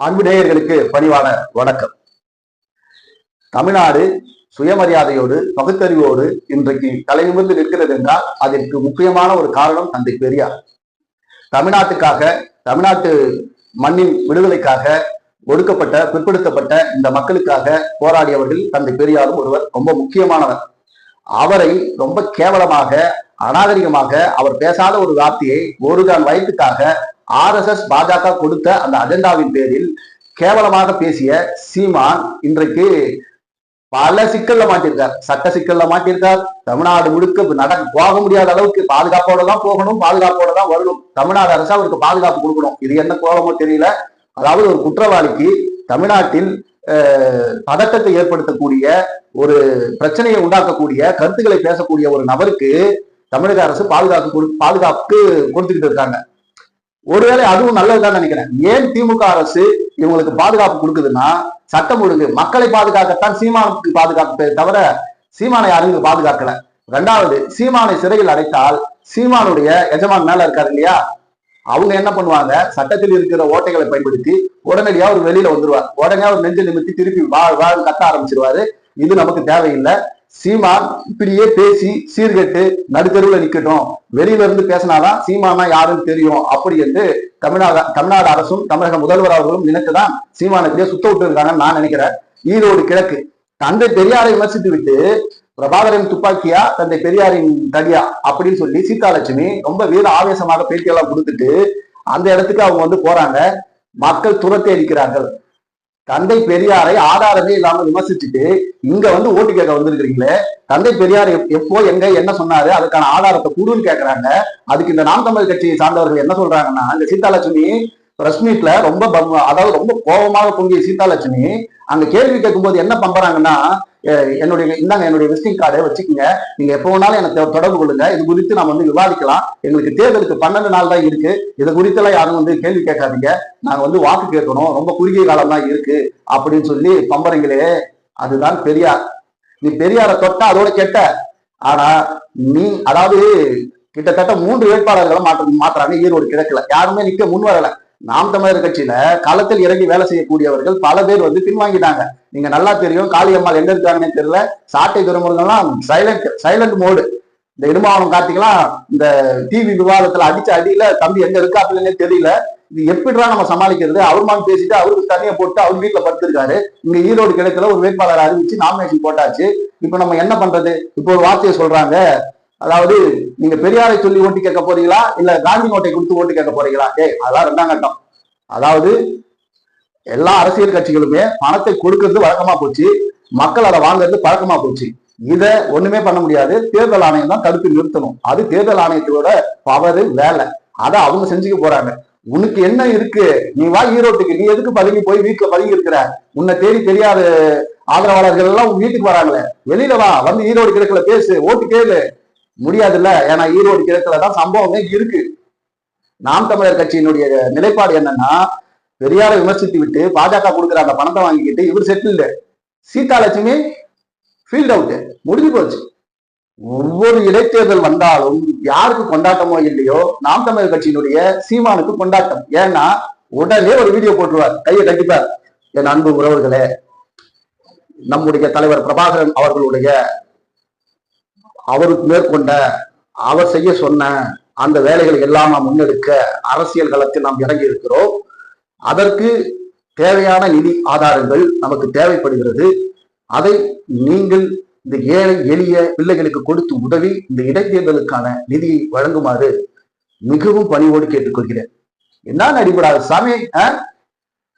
அன்புநேயர்களுக்கு பணிவான வணக்கம். தமிழ்நாடு சுயமரியாதையோடு பகுத்தறிவோடு இன்றைக்கு தலைநிமிர்ந்து நிற்கிறது என்றால் அதற்கு முக்கியமான ஒரு காரணம் தந்தை பெரியார். தமிழ்நாட்டுக்காக தமிழ்நாட்டு மண்ணின் விடுதலைக்காக ஒடுக்கப்பட்ட பிற்படுத்தப்பட்ட இந்த மக்களுக்காக போராடியவர்கள் தந்தை பெரியாரும் ஒருவர் ரொம்ப முக்கியமானவர். அவரை ரொம்ப கேவலமாக அநாகரிகமாக அவர் பேசாத ஒரு வார்த்தையை ஒரு கால் வயதுக்காக ஆர்எஸ்எஸ் பாஜக கொடுத்த அந்த அஜெண்டாவின் பேரில் கேவலமாக பேசிய சீமான் இன்றைக்கு பல சிக்கல்ல மாட்டிருக்கார். சட்ட சிக்கல்ல மாட்டிருக்கார். தமிழ்நாடு முழுக்க நட போக முடியாத அளவுக்கு பாதுகாப்போட தான் போகணும் பாதுகாப்போட தான் வரணும். தமிழ்நாடு அரசு அவருக்கு பாதுகாப்பு கொடுக்கணும். இது என்ன கோபமோ தெரியல. அதாவது ஒரு குற்றவாளிக்கு தமிழ்நாட்டில் பதட்டத்தை ஏற்படுத்தக்கூடிய ஒரு பிரச்சனையை உண்டாக்கக்கூடிய கருத்துக்களை பேசக்கூடிய ஒரு நபருக்கு தமிழக அரசு பாதுகாப்பு கொடு- பாதுகாப்பு கொடுத்துக்கிட்டு இருக்காங்க. ஒருவேளை அதுவும் நல்லதுதான் நினைக்கிறேன். ஏன் திமுக அரசு இவங்களுக்கு பாதுகாப்பு கொடுக்குதுன்னா சட்டம் ஒழுங்கு மக்களை பாதுகாக்கத்தான் சீமானுக்கு பாதுகாப்பு தவிர சீமானை யாரும் பாதுகாக்கல. ரெண்டாவது சீமானை சிறையில் அடைத்தால் சீமானுடைய எஜமான் மேல இருக்காரு இல்லையா? அவங்க என்ன பண்ணுவாங்க? சட்டத்தில் இருக்கிற ஓட்டைகளை பயன்படுத்தி உடனடியா ஒரு வெளியில வந்துருவார். உடனே அவர் நெஞ்சு நிமித்தி திருப்பி வாழ் வாழ் கத்த ஆரம்பிச்சிருவாரு. இது நமக்கு தேவையில்லை. சீமான் இப்படியே பேசி சீர்கெட்டு நடுத்தருவுல நிக்கட்டும். வெளியில இருந்து பேசினாதான் சீமானா யாருன்னு தெரியும். அப்படி என்று தமிழ்நாடு தமிழ்நாடு அரசும் தமிழக முதல்வர் அவர்களும் நினைத்துதான் சீமானுக்கு சுத்த விட்டு இருக்காங்கன்னு நான் நினைக்கிறேன். ஈரோடு கிழக்கு. தந்தை பெரியாரை விமர்சித்து விட்டு பிரபாகரன் துப்பாக்கியா தந்தை பெரியாரின் தடியா அப்படின்னு சொல்லி சீதாலட்சுமி ரொம்ப வீர ஆவேசமாக பேட்டியெல்லாம் கொடுத்துட்டு அந்த இடத்துக்கு அவங்க வந்து போறாங்க. மக்கள் துரத்தை அடிக்கிறார்கள். தந்தை பெரியாரை ஆதாரமே இல்லாம விமர்சிச்சுட்டு இங்க வந்து ஓட்டு கேட்க வந்திருக்கிறீங்களே? தந்தை பெரியார் எப்- எப்போ எங்க என்ன சொன்னாரு? அதுக்கான ஆதாரத்தை கூடுன்னு கேட்கறாங்க அதுக்கு இந்த நாம் தமிழ் கட்சியை சார்ந்தவர்கள் என்ன சொல்றாங்கன்னா இந்த சீதாலட்சுமி பிரஸ் மீட்ல ரொம்ப அதாவது ரொம்ப கோபமாக பொங்கிய சீதாலட்சுமி அங்க கேள்வி கேட்கும்போது என்ன பண்றாங்கன்னா என்னுடைய இந்தாங்க என்னுடைய விசிட்டிங் கார்டை வச்சுக்கோங்க. நீங்க எப்போ வேணாலும் எனக்கு தொடர்பு கொள்ளுங்க. இது குறித்து நம்ம வந்து விவாதிக்கலாம். எங்களுக்கு தேர்தலுக்கு பன்னெண்டு நாள் தான் இருக்கு. இதை குறித்தெல்லாம் யாரும் வந்து கேள்வி கேட்காதீங்க. நாங்க வந்து வாக்கு கேட்கணும். ரொம்ப குறுகிய காலம் தான் இருக்கு அப்படின்னு சொல்லி பம்பறீங்களே அதுதான் பெரியார். நீ பெரியாரை தொட்டா அதோட கெட்ட. ஆனா நீ அதாவது கிட்டத்தட்ட மூன்று வேட்பாளர்களை மாற்ற மாத்துறாங்க. ஈரோடு கிழக்குல. யாருமே நிக்க முன் வரல. நாம் தமிழர் கட்சியில களத்தில் இறங்கி வேலை செய்யக்கூடியவர்கள் பல பேர் வந்து பின்வாங்கிட்டாங்க. நீங்க நல்லா தெரியும் காளியம்மாள் எங்க இருக்காங்கன்னு தெரியல. சாட்டை துறைமுகங்கள்லாம் சைலண்ட் சைலண்ட் மோடு இந்த இடுமாவனம் கார்த்திகெல்லாம் இந்த டிவி விவாதத்துல அடிச்ச அடியில தம்பி எங்க இருக்காப்புலன்னே தெரியல. இது எப்படிடா நம்ம சமாளிக்கிறது? அவருமான் பேசிட்டு அவருக்கு தனியை போட்டு அவர் வீட்டுல படுத்திருக்காரு. இங்க ஈரோடு கிழக்குல ஒரு வேட்பாளர் அறிவிச்சு நாமினேஷன் போட்டாச்சு. இப்போ நம்ம என்ன பண்றது? இப்போ ஒரு வார்த்தையை சொல்றாங்க. அதாவது நீங்க பெரியாரை சொல்லி ஓட்டு கேட்க போறீங்களா? இல்ல காந்தி நோட்டை கொடுத்து ஓட்டு கேட்க போறீங்களா? ஏய் அதான் ரெண்டாம் கட்டம். அதாவது எல்லா அரசியல் கட்சிகளுமே பணத்தை கொடுக்கறது வழக்கமா போச்சு. மக்கள் அதை வாங்குறது பழக்கமா போச்சு. இத ஒண்ணுமே பண்ண முடியாது. தேர்தல் ஆணையம் தான் தடுத்து நிறுத்தணும். அது தேர்தல் ஆணையத்தோட பவரு வேலை. அதை அவங்க செஞ்சுக்க போறாங்க. உனக்கு என்ன இருக்கு? நீ வா ஈரோட்டுக்கு. நீ எதுக்கு பதுங்கி போய் வீட்டுல பதுங்கி இருக்கிற? உன்னை தேடி தெரியாத ஆதரவாளர்கள் எல்லாம் உங்க வீட்டுக்கு வராங்களே. வெளியில வா. வந்து ஈரோடு கிழக்குல பேசு. ஓட்டு கேளு. முடியாதுல்ல. ஏன்னா ஈரோடு கிழக்குல தான் சம்பவமே இருக்கு. நாம் தமிழர் கட்சியினுடைய நிலைப்பாடு என்னன்னா பெரியாரை விமர்சித்து விட்டு பாஜக கொடுக்குற அந்த பணத்தை வாங்கிக்கிட்டு இவர் செட்டில்டு சீதாலட்சுமி ஃபீல்ட் அவுட் முடிஞ்சு போச்சு. ஒவ்வொரு இடைத்தேர்தல் வந்தாலும் யாருக்கு கொண்டாட்டமோ இல்லையோ நாம் தமிழர் கட்சியினுடைய சீமானுக்கு கொண்டாட்டம். ஏன்னா உடனே ஒரு வீடியோ போட்டுருவார். கையை கட்டிப்பார். என் அன்பு உறவுகளே நம்முடைய தலைவர் பிரபாகரன் அவர்களுடைய அவருக்கு மேற்கொண்ட அவர் செய்ய சொன்ன அந்த வேலைகளை எல்லாம் நாம் முன்னெடுக்க அரசியல் களத்தில் நாம் இறங்கி இருக்கிறோம். அதற்கு தேவையான நிதி ஆதாரங்கள் நமக்கு தேவைப்படுகிறது. அதை நீங்கள் இந்த ஏழை எளிய பிள்ளைகளுக்கு கொடுத்து உதவி இந்த இடைத்தேர்தலுக்கான நிதியை வழங்குமாறு மிகவும் பணிவோடு கேட்டுக்கொள்கிறேன். என்ன அடிப்படாது சாமி ஆ?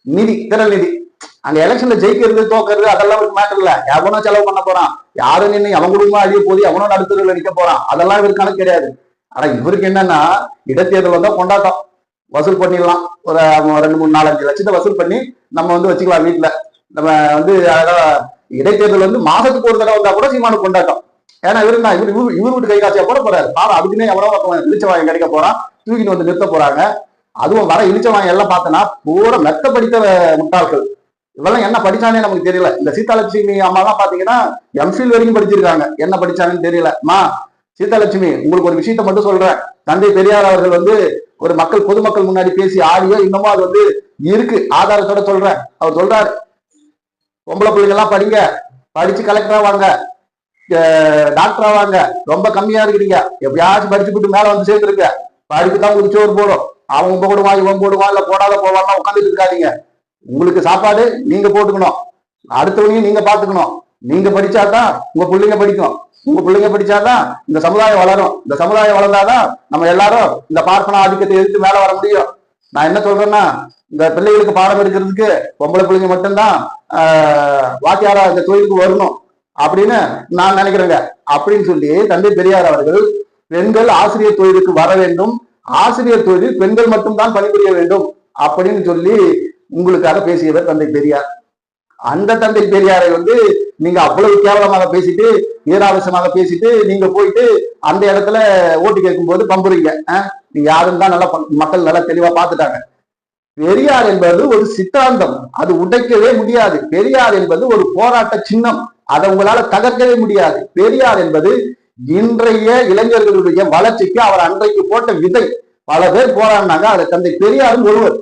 நிதி திரள் நிதி. அங்க எலெக்ஷன்ல ஜெயிக்கிறது தோக்கிறது அதெல்லாம் ஒரு மேட்டர் இல்ல. எவனோ செலவு பண்ண போறான். யாரும் நின்று அவன் குடும்பம் அழிய போது எவனோ நடுத்தருவில் நிக்க போறான். அதெல்லாம் இவருக்கு கணக்கு கிடையாது. ஆனா இவருக்கு என்னன்னா இடைத்தேர்தல் வந்தா கொண்டாட்டம். வசூல் பண்ணிடலாம். ஒரு ரெண்டு மூணு நாலஞ்சு லட்சத்தை வசூல் பண்ணி நம்ம வந்து வச்சுக்கலாம் வீட்டுல நம்ம வந்து அழகா இடைத்தேர்தல் வந்து மாசத்துக்கு ஒரு தடவை வந்தா கூட சீமான கொண்டாட்டம். ஏன்னா இவரு நான் இவர் இவர் இவர் வீட்டு கை காட்சியா போட போறாரு. பாவம் அதுக்குன்னே எவ்வளோ இழிச்சவாயம் கிடைக்க போறான். தூக்கிட்டு வந்து நிறுத்த போறாங்க. அதுவும் வர இழிச்சவாயம் எல்லாம் பார்த்தனா பூரா மெத்த படித்த முட்டாள்கள். இவெல்லாம் என்ன படிச்சானே நமக்கு தெரியல. இந்த சீதாலட்சுமி அம்மா தான் பாத்தீங்கன்னா எம்ஃபில் வரைக்கும் படிச்சிருக்காங்க. என்ன படிச்சாங்கன்னு தெரியலமா சீதாலட்சுமி உங்களுக்கு ஒரு விஷயத்த மட்டும் சொல்றேன். தந்தை பெரியார் அவர்கள் வந்து ஒரு மக்கள் பொதுமக்கள் முன்னாடி பேசி ஆடியோ இன்னமும் அது வந்து இருக்கு. ஆதாரத்தோட சொல்றேன். அவர் சொல்றாரு. பொம்பளை பிள்ளைங்க எல்லாம் படிங்க. படிச்சு கலெக்டரா வாங்க டாக்டரா வாங்க ரொம்ப கம்மியா இருக்கிறீங்க. எப்படியாச்சும் படிச்சு விட்டு மேல வந்து சேர்ந்துருக்க படிப்பு தான் உங்களுக்கு சோறு போடும். அவன் போடுவான் இவன் போடுவான் இல்ல போடாத போவான்லாம் உட்காந்துட்டு இருக்காதீங்க. உங்களுக்கு சாப்பாடு நீங்க போட்டுக்கணும். அடுத்தவனையும் நீங்க பாத்துக்கணும் நீங்க படிச்சாதான் உங்க பிள்ளைங்க படிக்கும். உங்க பிள்ளைங்க படிச்சாதான் இந்த சமுதாயம் வளரும். இந்த சமுதாயம் வளர்ந்தாதான் நம்ம எல்லாரும் இந்த பார்ப்பன ஆதிக்கத்தை எதிர்த்து மேல வர முடியும். நான் என்ன சொல்றேன்னா இந்த பிள்ளைகளுக்கு பாடம் எடுக்கிறதுக்கு பொம்பளை பிள்ளைங்க மட்டும்தான் வாத்தியாரா இந்த தொழிலுக்கு வரணும் அப்படின்னு நான் நினைக்கிறேங்க. அப்படின்னு சொல்லி தந்தை பெரியார் அவர்கள் பெண்கள் ஆசிரியர் தொழிலுக்கு வர வேண்டும். ஆசிரியர் தொழில் பெண்கள் மட்டும்தான் பணிபுரிய வேண்டும் அப்படின்னு சொல்லி உங்களுக்காக பேசியவர் தந்தை பெரியார். அந்த தந்தை பெரியாரை வந்து நீங்க அவ்வளவு கேவலமாக பேசிட்டு ஈராவசமாக பேசிட்டு நீங்க போயிட்டு அந்த இடத்துல ஓட்டு கேட்கும் போது பம்புறீங்க நீங்க யாரும் தான் நல்லா மக்கள் நல்லா தெளிவா பார்த்துட்டாங்க. பெரியார் என்பது ஒரு சித்தாந்தம். அது உடைக்கவே முடியாது. பெரியார் என்பது ஒரு போராட்ட சின்னம். அதை உங்களால தகர்க்கவே முடியாது. பெரியார் என்பது இன்றைய இளைஞர்களுடைய வளர்ச்சிக்கு அவர் அன்றைக்கு போட்ட விதை. பல பேர் போராடினாங்க. அதை தந்தை பெரியாரும் ஒருவர்.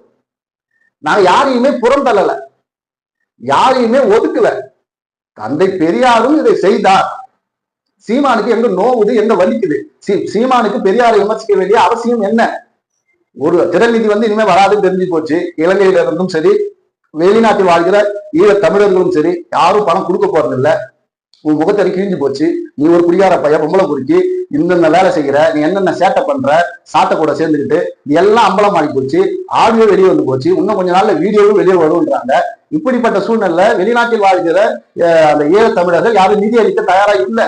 நான் யாரையுமே புறந்தள்ளல யாரையுமே ஒதுக்கல. தந்தை பெரியாரும் இதை செய்தார். சீமானுக்கு எங்க நோவுது எங்க வலிக்குது? சீ- சீமானுக்கு பெரியாரை விமர்சிக்க வேண்டிய அவசியம் என்ன? ஒரு திறநிதி வந்து இனிமே வராதுன்னு தெரிஞ்சு போச்சு. இலங்கையில இருந்தும் சரி வெளிநாட்டில் வாழ்கிற ஈழ தமிழர்களும் சரி யாரும் பணம் கொடுக்க போறதில்லை. உன் முகத்தறி கிழிஞ்சு போச்சு. நீ ஒரு குடியார பையன் பொம்பளை குறிக்கி இந்தந்த வேலை செய்கிற நீ என்னென்ன சேட்டை பண்ற சாட்டை கூட சேர்ந்துக்கிட்டு எல்லாம் அம்பலம் ஆகி போச்சு ஆடியோ வெளியே வந்து போச்சு இன்னும் கொஞ்ச நாள்ல வீடியோவும் வெளியே வரும்ன்றாங்க. இப்படிப்பட்ட சூழ்நிலை வெளிநாட்டில் வாழ்கிற அந்த ஏழு தமிழர்கள் யாரும் நிதி அளிக்க தயாரா இல்லை.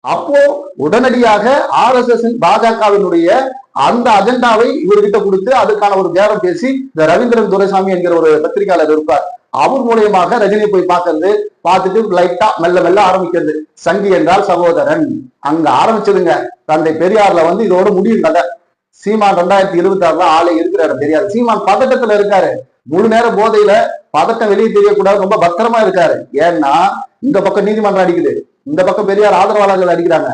அப்போ உடனடியாக ஆர் எஸ் எஸ் பாஜகவினுடைய அந்த அஜெண்டாவை இவர்கிட்ட கொடுத்து அதுக்கான ஒரு பேரம் பேசி இந்த ரவீந்திரன் துரைசாமி என்கிற ஒரு பத்திரிகையாளர் இருப்பார். அவர் மூலியமாக ரஜினி போய் பார்க்கறது பார்த்துட்டு லைட்டா மெல்ல மெல்ல ஆரம்பிக்கிறது. சங்கி என்றால் சகோதரன். அங்க ஆரம்பிச்சதுங்க. தந்தை பெரியார்ல வந்து இதோட முடியும் கதை. சீமான் ரெண்டாயிரத்தி இருபத்தி ஆறுல ஆளே இருக்கிறாரு பெரியார். சீமான் பதட்டத்துல இருக்காரு. முழு நேர போதையில பதட்டம் வெளியே தெரியக்கூடாது ரொம்ப பத்திரமா இருக்காரு. ஏன்னா இந்த பக்கம் நீதிமன்றம் அடிக்குது. இந்த பக்கம் பெரியார் ஆதரவாளர்கள் அடிக்கிறாங்க.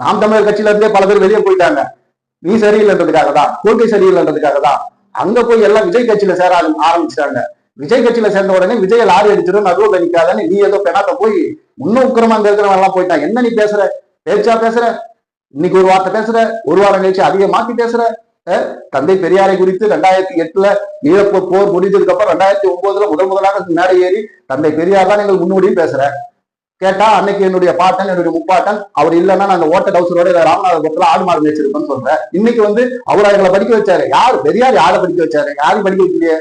நாம் தமிழர் கட்சியில இருந்தே பல பேர் வெளியே போயிட்டாங்க. நீ சரியில்லைன்றதுக்காக தான் கொள்கை சரியில்லைன்றதுக்காக தான். அங்க போய் எல்லாம் விஜய் கட்சியில சேர ஆரம்பிச்சாங்க ஆரம்பிச்சிட்டாங்க. விஜய் கட்சியில சேர்ந்த உடனே விஜய் லாரி அடிச்சிடும் நடுவில் நிக்காதன்னு நீ ஏதோ பெணாத்த போய் இன்னும் உக்கிரமா அங்க இருக்கிறவங்க எல்லாம் போயிட்டான். என்ன நீ பேசுற? பேச்சா பேசுற? இன்னைக்கு ஒரு வார்த்தை பேசுற? ஒரு வாரம் கழிச்சு அதிக மாத்தி பேசுற? தந்தை பெரியாரை குறித்து ரெண்டாயிரத்தி எட்டுல ஈழப்போர் போர் முடிஞ்சதுக்கு அப்புறம் ரெண்டாயிரத்தி ஒன்பதுல முதல் முதலாக மேடை ஏறி தந்தை பெரியார் தான் எங்கள் முன்னோடியும் பேசுற. கேட்டா அன்னைக்கு என்னுடைய பாட்டன் என்னுடைய முப்பாட்டன் அவர் இல்லைன்னா நாங்க ஓட்ட டவுசரோட ராமநாதபுரத்துல ஆடு மாடு மேய்ச்சிருப்பேன்னு சொல்றேன். இன்னைக்கு வந்து அவர் எங்களை படிக்க வச்சாரு. யார்? பெரியார் யாரை படிக்க வச்சாரு? யாரும் படிக்க வைக்கலையே.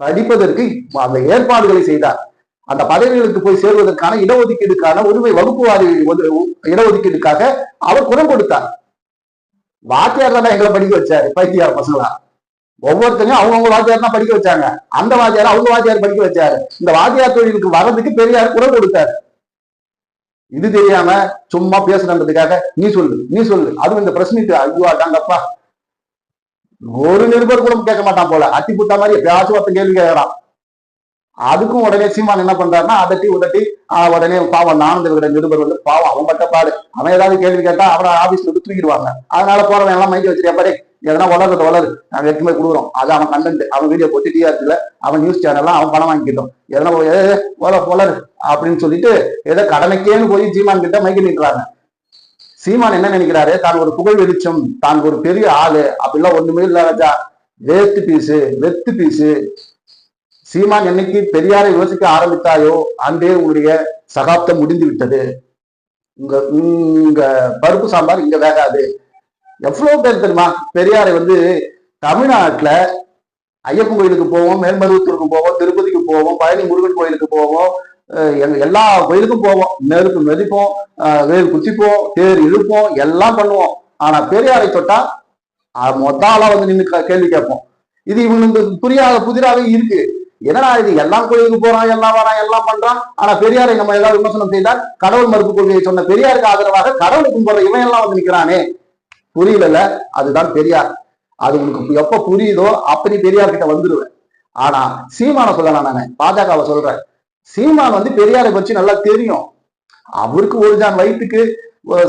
படிப்பதற்கு அந்த ஏற்பாடுகளை செய்தார். அந்த பதவிகளுக்கு போய் சேர்வதற்கான இடஒதுக்கீடுக்கான உரிமை வகுப்புவாதி இடஒதுக்கீடுக்காக அவர் குரல் கொடுத்தார். வாத்தியார் தான் எங்களை படிக்க வச்சாரு பைத்தியார் பசங்களா? ஒவ்வொருத்தரையும் அவங்கவுங்க வாத்தியார் தான் படிக்க வச்சாங்க. அந்த வாத்தியார் அவங்க வாத்தியார் படிக்க வச்சாரு. இந்த வாத்தியார் தொழிலுக்கு வர்றதுக்கு பெரியார் குரல் கொடுத்தாரு. இது தெரியாம சும்மா பேசுறதுக்காக நீ சொல்லு நீ சொல்லு. அதுவும் இந்த பிரச்சனைக்கு ஐயோ அதாங்கப்பா. ஒரு நிருபர் கூட கேட்க மாட்டான் போல. அத்தி புத்தா மாதிரி எப்பயாச்சும் ஒருத்தன் கேள்வி கேட்கறான். அதுக்கும் உடனே சீமான் என்ன பண்றாருன்னா அதட்டி உதட்டி ஆஹ் உடனே பாவம் நானந்த நிருபர் வந்து பாவம் அவன் பட்ட பாடு. அவன் ஏதாவது கேள்வி கேட்டா அவரை ஆபீஸ்ல விட்டு தூக்கிடுவாங்க. அதனால போறவன் எல்லாம் மைக்க வச்சிருக்கா பாரு எதனா வளருது வளரு நாங்க எடுத்து போய் கொடுக்குறோம். அது அவன் கண்டென்ட் அவன் வீடியோ போட்டு டிஆர்பில அவன் நியூஸ் சேனல்லாம் அவன் பணம் வாங்கிக்கிட்டோம். எதனா போய், ஏ, வளரு அப்படின்னு சொல்லிட்டு ஏதோ கடமைக்கேன்னு போய் சீமான் கிட்ட மைக்க நிற்கிறாங்க சீமான் என்ன நினைக்கிறாரு? தான் ஒரு புகழ் வெளிச்சம் தான் ஒரு பெரிய ஆளு. அப்படிலாம் ஒண்ணுமே இல்ல ராஜா. வேஸ்ட் பீஸு வெத்து பீஸு சீமான் என்னைக்கு பெரியாரை யோசிக்க ஆரம்பித்தாயோ அன்றே உங்களுடைய சகாப்தம் முடிந்து விட்டது உங்க உங்க பருப்பு சாம்பார் இங்க வேகாது. எவ்வளவு பேர் தெரியுமா? பெரியாரை வந்து தமிழ்நாட்டுல ஐயப்பன் கோயிலுக்கு போவோம் மேல்மருவத்தூருக்கு போவோம் திருப்பதிக்கு போவோம் பழனி முருகன் கோயிலுக்கு போவோம் எங்க எல்லா கோயிலுக்கும் போவோம். நெருப்பு மெதிப்போம் வேறு குத்திப்போம் தேர் இழுப்போம் எல்லாம் பண்ணுவோம். ஆனா பெரியாரை தொட்டா மொத்த ஆளா வந்து நின்று கேள்வி கேட்போம். இது இவனுக்கு புரியாத புதிராவே இருக்கு. என்னடா இது? எல்லாம் கோயிலுக்கு போறான் எல்லாம் வரான் எல்லாம் பண்றான். ஆனா பெரியாரை நம்ம எல்லாம் விமர்சனம் செய்தால் கடவுள் மறுப்பு கொள்கையை சொன்ன பெரியாருக்கு ஆதரவாக கடவுளுக்கும் போற இவன் எல்லாம் வந்து நிக்கிறானே. புரியல அதுதான் பெரியார். அது உனக்கு எப்ப புரியுதோ அப்ப நீ பெரியார் கிட்ட வந்துருவேன். ஆனா சீமான சொல்லலாம் நானு பாஜகவை சொல்றேன். சீமான் வந்து பெரியாரை பற்றி நல்லா தெரியும். அவருக்கு ஒரு ஜான் வயிற்றுக்கு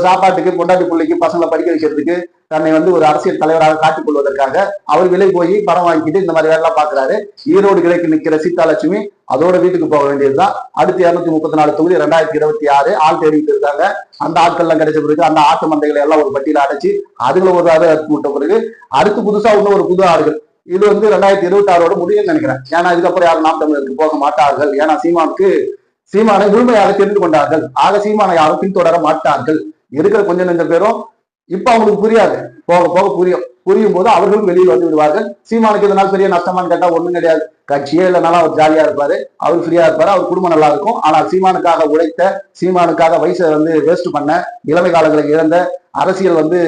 சாப்பாட்டுக்கு பொண்டாட்டி பிள்ளைக்கு பசங்களை படிக்க வைக்கிறதுக்கு தன்னை வந்து ஒரு அரசியல் தலைவராக காட்டிக் கொள்வதற்காக அவர் விலை போய் பணம் வாங்கிட்டு இந்த மாதிரி வேலைலாம் பாக்குறாரு ஈரோடு கிழக்கு நிக்கிற சீதாலட்சுமி அதோட வீட்டுக்கு போக வேண்டியதுதான். அடுத்து இருநூத்தி முப்பத்தி நாலு தொகுதி ரெண்டாயிரத்தி இருபத்தி ஆறு ஆள் தேடிட்டு இருக்காங்க. அந்த ஆட்கள்லாம் கிடைச்ச பிறகு அந்த ஆட்டு மந்தைகளை எல்லாம் ஒரு பட்டியல அடைச்சு அதுல ஒரு அதை விட்ட பிறகு அடுத்து புதுசா உள்ள ஒரு புது ஆடுகள். இது வந்து ரெண்டாயிரத்தி இருபத்தி ஆறோட முடியும்னு நினைக்கிறேன். ஏன்னா இதுக்கப்புறம் யாரும் நாம் தமிழருக்கு போக மாட்டார்கள். ஏன்னா சீமானுக்கு சீமானை முழுமையாக தெரிந்து கொண்டார்கள். ஆக சீமானை யாரும் பின்தொடர மாட்டார்கள். இருக்கிற கொஞ்சம் நெஞ்ச பேரும் இப்ப அவங்களுக்கு புரியாது. போக போக புரியும் புரியும் போது அவர்களும் வெளியில் வந்து விடுவார்கள். சீமானுக்கு இதனால் பெரிய நஷ்டமான்னு கேட்டா ஒண்ணும் கிடையாது. கட்சியே இல்லைனாலும் அவர் ஜாலியா இருப்பாரு. அவர் ஃப்ரீயா இருப்பாரு. அவர் குடும்பம் நல்லா இருக்கும். ஆனால் சீமானுக்காக உழைத்த சீமானுக்காக வயசை வந்து வேஸ்ட் பண்ண இளமை காலங்களை இழந்த அரசியல் வந்து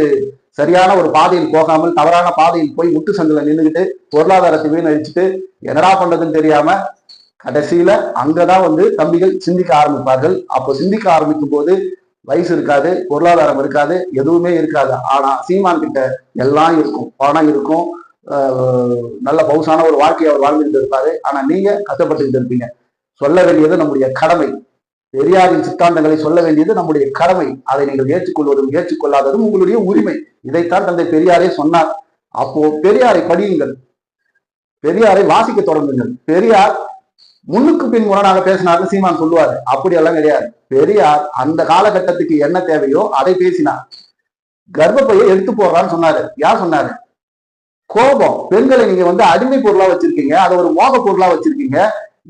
சரியான ஒரு பாதையில் போகாமல் தவறான பாதையில் போய் முட்டு சந்தில நின்றுகிட்டு பொருளாதாரத்தை வீணடிச்சுட்டு என்னடா பண்றதுன்னு தெரியாம கடைசியில அங்கதான் வந்து தம்பிகள் சிந்திக்க ஆரம்பிப்பார்கள். அப்போ சிந்திக்க ஆரம்பிக்கும் போது வயசு இருக்காது பொருளாதாரம் இருக்காது எதுவுமே இருக்காது. ஆனா சீமான் கிட்ட எல்லாம் இருக்கும். பணம் இருக்கும். நல்ல பவுசான ஒரு வாழ்க்கையை அவர் வாழ்ந்துட்டு இருப்பாரு. ஆனா நீங்க கஷ்டப்பட்டுக்கிட்டு இருப்பீங்க. சொல்ல வேண்டியது நம்முடைய கடமை. பெரியாரின் சித்தாந்தங்களை சொல்ல வேண்டியது நம்முடைய கடமை. அதை நீங்கள் ஏற்றுக்கொள்வதும் ஏற்றுக்கொள்ளாததும் உங்களுடைய உரிமை. இதைத்தான் தந்தை பெரியாரே சொன்னார். அப்போ பெரியாரை படியுங்கள். பெரியாரை வாசிக்க தொடங்குங்கள். பெரியார் முன்னுக்கு பின் முரணாக பேசினார்னு சீமான் சொல்லுவாரு. அப்படியெல்லாம் கிடையாது. பெரியார் அந்த காலகட்டத்துக்கு என்ன தேவையோ அதை பேசினார். கர்ப்பப்பையை எடுத்து போடுறான்னு சொன்னாரு. யார் சொன்னாரு? கோபம். பெண்களை நீங்க வந்து அடிமை பொருளா வச்சிருக்கீங்க. அதை ஒரு மோக பொருளா வச்சிருக்கீங்க.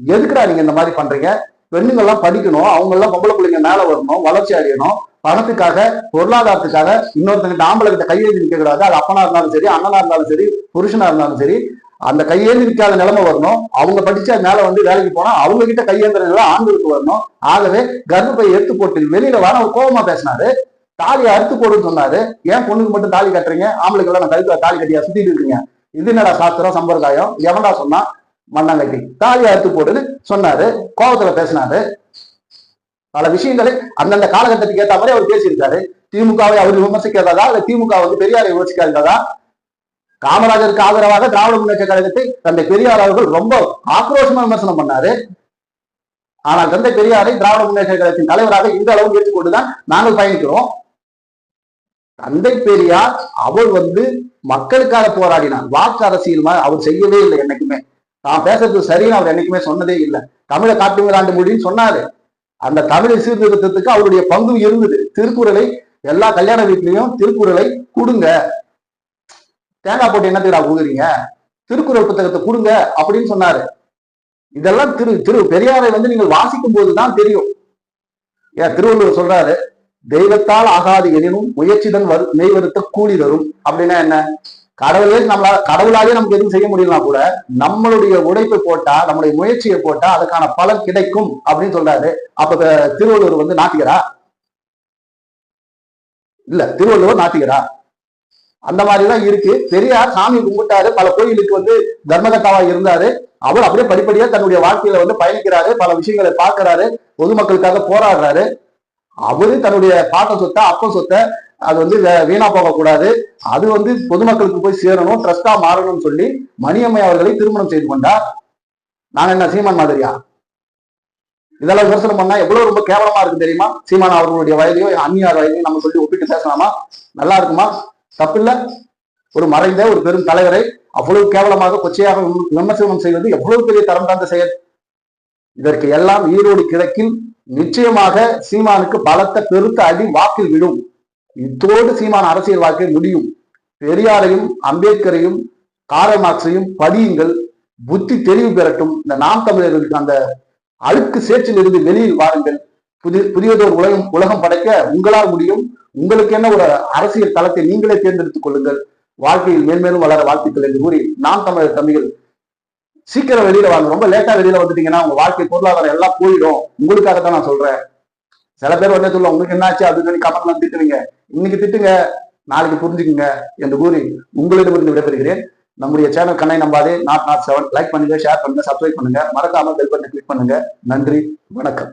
எதுக்குடா நீங்க இந்த மாதிரி பண்றீங்க? பெண்ணுங்க எல்லாம் படிக்கணும். அவங்க எல்லாம் பொம்பளை பிள்ளைங்க மேல வரணும் வளர்ச்சி அடையணும். பணத்துக்காக பொருளாதாரத்துக்காக இன்னொருத்தங்க ஆம்பளை கிட்ட கையெழுதி நிற்க கூடாது அது அப்பனா இருந்தாலும் சரி அண்ணனா இருந்தாலும் சரி புருஷனா இருந்தாலும் சரி அந்த கையேந்தி நிற்காத நிலைமை வரணும். அவங்க படிச்சா மேல வந்து வேலைக்கு போனா அவங்க கிட்ட கையேந்திர நிலை ஆண்களுக்கு வரணும். ஆகவே கர்ப்பப்பை எடுத்து போட்டு வெளியில வர அவர் கோபமா பேசினாரு. தாலியை அறுத்து போடுன்னு சொன்னாரு. ஏன் பொண்ணுக்கு மட்டும் தாலி கட்டுறீங்க? ஆம்பளுக்கு எல்லாம் நான் கழுத்துல தாலி கட்டியா சுத்திட்டு இருக்கீங்க? இது என்னடா சாஸ்திரம் சம்பிரதாயம்? எவன்டா சொன்னா? மண்ணாங்கட்டி. தாலி அறுத்து போடுன்னு சொன்னாரு. கோபத்துல பேசினாரு. பல விஷயங்களை அந்தந்த காலகட்டத்துக்கு ஏத்த மாதிரி அவர் பேசியிருக்காரு. திமுகவை அவர் விமர்சிக்கிறதா இல்ல திமுக வந்து பெரியாரை விமர்சிக்காததா காமராஜருக்கு ஆதரவாக திராவிட முன்னேற்ற கழகத்தை தந்தை பெரியார் அவர்கள் ரொம்ப ஆக்ரோஷமா விமர்சனம் பண்ணாரு. ஆனால் தந்தை பெரியாரை திராவிட முன்னேற்ற கழகத்தின் தலைவராக இந்த அளவு ஏற்றுக்கொண்டுதான் நாங்கள் பயணிக்கிறோம். தந்தை பெரியார் அவர் வந்து மக்களுக்காக போராடினார். வாக்கு அரசியல் அவர் செய்யவே இல்லை என்னைக்குமே. நான் பேசுறது சரின்னு அவர் என்னைக்குமே சொன்னதே இல்லை. தமிழை காட்டுங்கிறாண்டு மொழின்னு சொன்னாரு. அந்த தமிழை சீர்திருத்தத்துக்கு அவருடைய பங்கு இருந்தது. திருக்குறளை எல்லா கல்யாண வீட்லயும் திருக்குறளை கொடுங்க. தேங்காய் போட்டு என்னத்துக்குடா கொடுக்குறீங்க திருக்குறள் புத்தகத்தை கொடுங்க அப்படின்னு சொன்னாரு. இதெல்லாம் திரு திரு பெரியாரை வந்து நீங்கள் வாசிக்கும் போதுதான் தெரியும். ஏன் திருவள்ளுவர் சொல்றாரு தெய்வத்தால் ஆகாது எனினும் முயற்சிதன் வரு மெய்வருத்த கூலி தரும். அப்படின்னா என்ன? கடவுளே நம்மளால கடவுளாலே நமக்கு எதுவும் செய்ய முடியலாம் கூட நம்மளுடைய உழைப்பை போட்டா நம்மளுடைய முயற்சியை போட்டா அதுக்கான பலன் கிடைக்கும் அப்படின்னு சொல்றாரு. அப்ப த- திருவள்ளுவர் வந்து நாத்திகரா? இல்ல திருவள்ளுவர் நாத்திகரா? அந்த மாதிரிதான் இருக்கு. பெரியார் சாமி கும்பிட்டாரு. பல கோயிலுக்கு வந்து தர்மகத்தாவா இருந்தாரு. அவர் அப்படியே படிப்படியா தன்னுடைய வாழ்க்கையில வந்து பயணிக்கிறாரு. பல விஷயங்களை பார்க்கறாரு. பொதுமக்களுக்காக போராடுறாரு. அவரு தன்னுடைய பாட்ட சொத்தை அப்ப சொத்தை அது வந்து வே- வீணா போகக்கூடாது. அது வந்து பொதுமக்களுக்கு போய் சேரணும் ட்ரஸ்டா மாறணும்னு சொல்லி மணியம்மை அவர்களை திருமணம் செய்து கொண்டார். நாங்க என்ன சீமான் மாதிரியா? இதெல்லாம் விமர்சனம் பண்ணா எவ்வளவு ரொம்ப கேவலமா இருக்கு தெரியுமா? சீமான் அவர்களுடைய வயதையோ அந்நியார் வயதையும் நம்ம சொல்லி ஒப்பிட்டு பேசலாமா? நல்லா இருக்குமா? தப்பில்ல. ஒரு மறைந்த ஒரு பெரும் தலைவரை அவ்வளவு கேவலமாக கொச்சையாக விம- விமர்சனம் செய்வது எவ்வளவு பெரிய தரம் தாழ்ந்த செயல்? இதற்கு எல்லாம் ஈரோடு கிழக்கில் நிச்சயமாக சீமானுக்கு பலத்த பெருத்த அடி வாக்கில் விடும். இத்தோடு சீமான் அரசியல் வாழ்க்கை முடியும். பெரியாரையும் அம்பேத்கரையும் காரல் மார்க்ஸையும் படியுங்கள். புத்தி தெளிவு பெறட்டும். இந்த நாம் தமிழர்களுக்கு அந்த அழுக்கு சேற்றில் இருந்து வெளியில் வாருங்கள். புதிய புதியதோர் உலகம் உலகம் படைக்க உங்களால் முடியும். உங்களுக்கு என்ன ஒரு அரசியல் தளத்தை நீங்களே தேர்ந்தெடுத்துக் கொள்ளுங்கள். வாழ்க்கையில் மேன்மேலும் வளர வாழ்த்துக்கள் என்று கூறி நாம் தமிழர் தம்பிகள் சீக்கிரம் வெளியில வாங்க. ரொம்ப லேட்டா வெளியில வந்துட்டீங்கன்னா உங்க வாழ்க்கை பொருளாதாரம் எல்லாம் போயிடும். உங்களுக்காக தான் நான் சொல்றேன். சில பேர் உடனே சொல்லுவாங்க உங்களுக்கு என்னாச்சு அப்படின்னு கமெண்ட்லாம் திட்டுவீங்க. இன்னைக்கு திட்டுங்க நாளைக்கு புரிஞ்சுக்குங்க என்று கூறி உங்களிடமிருந்து விடைபெறுகிறேன். நம்முடைய சேனல் கண்ணை நம்பாதே நாட் நாட் செவன் லைக் பண்ணுங்க ஷேர் பண்ணுங்க சப்ஸ்கிரைப் பண்ணுங்க. மறக்காம பெல் பட்டன் கிளிக் பண்ணுங்க. நன்றி வணக்கம்.